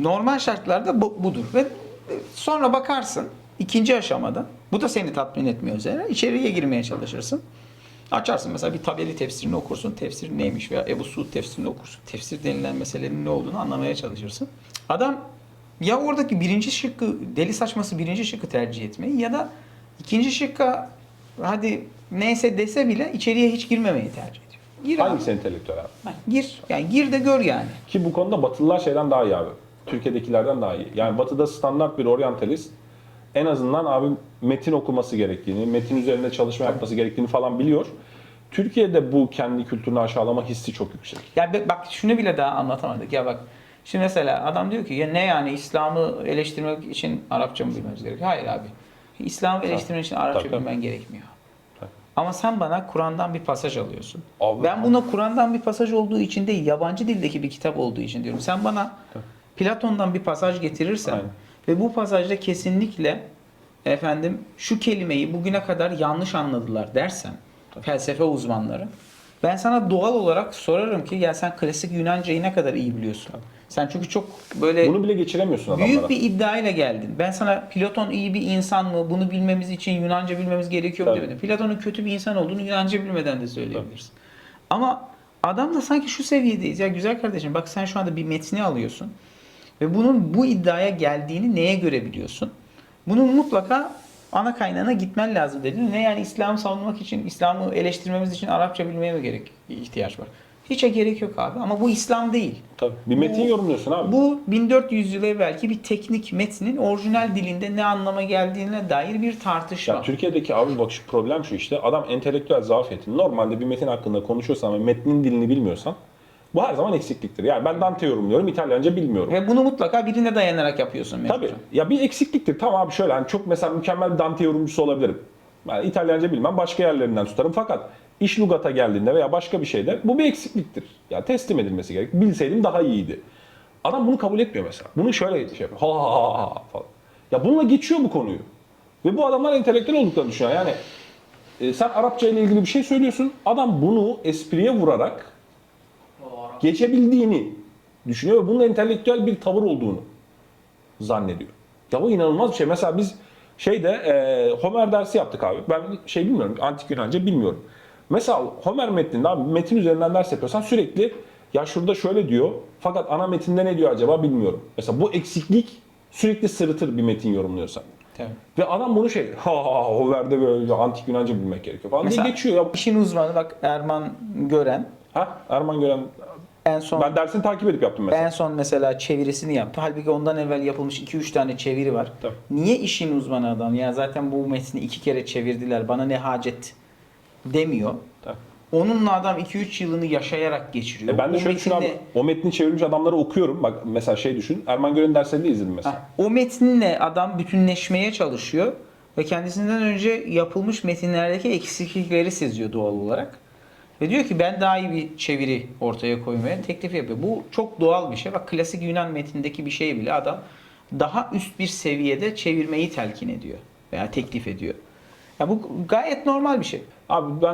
Normal şartlarda bu, budur. Ve sonra bakarsın ikinci aşamada bu da seni tatmin etmiyor üzerine. içeriye girmeye çalışırsın. Açarsın mesela bir tabeli tefsirini okursun. Tefsir neymiş veya Ebu Suud tefsirini okursun. Tefsir denilen meselenin ne olduğunu anlamaya çalışırsın. Adam ya oradaki birinci şıkkı deli saçması birinci şıkkı tercih etmeyi ya da ikinci şıkka hadi neyse dese bile içeriye hiç girmemeyi tercih ediyor. Gir abi. Hangisi entelektüel abi? Gir. Yani gir de gör yani. Ki bu konuda Batılılar şeyden daha iyi abi. Türkiye'dekilerden daha iyi. Yani Batı'da standart bir oryantalist en azından abi metin okuması gerektiğini, metin üzerinde çalışma yapması gerektiğini falan biliyor. Türkiye'de bu kendi kültürünü aşağılama hissi çok yüksek. Ya bak şunu bile daha anlatamadık. Ya bak şimdi mesela adam diyor ki ya ne yani İslam'ı eleştirmek için Arapça mı bilmemiz gerekiyor? Hayır abi. İslam'ı eleştirmek için Arapça Tabii, tabii. bilmen gerekmiyor. Tabii. Ama sen bana Kur'an'dan bir pasaj alıyorsun. Abi- ben buna Kur'an'dan bir pasaj olduğu için değil, yabancı dildeki bir kitap olduğu için diyorum. Sen bana Platon'dan bir pasaj getirirsen Aynen. ve bu pasajda kesinlikle efendim şu kelimeyi bugüne kadar yanlış anladılar dersen felsefe uzmanları ben sana doğal olarak sorarım ki ya sen klasik Yunancayı ne kadar iyi biliyorsun? Sen çünkü çok böyle Bunu bile geçiremiyorsun adamlara. büyük bir iddiayla geldin. Ben sana Platon iyi bir insan mı? Bunu bilmemiz için Yunanca bilmemiz gerekiyor mu Tabii. demedim. Platon'un kötü bir insan olduğunu Yunanca bilmeden de söyleyebilirsin. Ama adam da sanki şu seviyedeyiz. Ya güzel kardeşim bak sen şu anda bir metni alıyorsun. Ve bunun bu iddiaya geldiğini neye göre biliyorsun? Bunun mutlaka ana kaynağına gitmen lazım dedin. Ne yani İslam'ı savunmak için, İslam'ı eleştirmemiz için Arapça bilmeye mi gerek ihtiyaç var? Hiçe gerek yok abi. Ama bu İslam değil. Tabii. Bir metin Bu- yorumluyorsun abi. Bu 1400 yıl evvelki bir teknik metnin orijinal dilinde ne anlama geldiğine dair bir tartışma. Ya Türkiye'deki abi bak şu problem şu işte. Adam entelektüel zafiyeti. Normalde bir metin hakkında konuşuyorsan ve metnin dilini bilmiyorsan bu her zaman eksikliktir. Yani ben Dante yorumluyorum, İtalyanca bilmiyorum. Ve bunu mutlaka birine dayanarak yapıyorsun. Tabii. mevzucu. Ya bir eksikliktir. Tamam abi şöyle hani çok mesela mükemmel bir Dante yorumcusu olabilirim. Ben İtalyanca bilmem başka yerlerinden tutarım fakat iş lugata geldiğinde veya başka bir şeyde bu bir eksikliktir. Ya teslim edilmesi gerek. Bilseydim daha iyiydi. Adam bunu kabul etmiyor mesela. Bunu şöyle şey yapıyor. Ha ha ha ha falan. Ya bununla geçiyor bu konuyu. Ve bu adamlar entelektüel olduklarını düşünüyor. Yani e, sen Arapça ile ilgili bir şey söylüyorsun. Adam bunu espriye vurarak geçebildiğini düşünüyor ve bunun entelektüel bir tavır olduğunu zannediyor. Ya bu inanılmaz bir şey. Mesela biz şeyde e, Homer dersi yaptık abi. Ben şey bilmiyorum, antik Yunanca bilmiyorum. Mesela Homer metninde abi metin üzerinden ders yapıyorsan sürekli ya şurada şöyle diyor fakat ana metinde ne diyor acaba bilmiyorum. Mesela bu eksiklik sürekli sırıtır bir metin yorumluyorsan. Tabii. Ve adam bunu şey ha ha Homer'de böyle antik Yunanca bilmek gerekiyor falan Mesela- diye geçiyor ya. İşin uzmanı bak Erman Gören Ha Erman Gören en son ben dersini takip edip yaptım mesela. en son mesela çevirisini yaptı. Halbuki ondan evvel yapılmış 2-3 tane çeviri var. Tabii. Niye işin uzmanı adam? Ya zaten bu metni iki kere çevirdiler. Bana ne hacet demiyor. Tabii. Onunla adam 2-3 yılını yaşayarak geçiriyor. E ben de O şöyle düşün abi. metinde- O metni çevirmiş adamları okuyorum. Bak mesela şey düşün. Erman Gören derslerini de izledim mesela. Ha, o metninle adam bütünleşmeye çalışıyor ve kendisinden önce yapılmış metinlerdeki eksiklikleri seziyor doğal olarak. Ve diyor ki ben daha iyi bir çeviri ortaya koymaya teklif yapıyor. Bu çok doğal bir şey. Bak klasik Yunan metnindeki bir şey bile adam daha üst bir seviyede çevirmeyi telkin ediyor veya teklif ediyor. Ya bu gayet normal bir şey. Abi ben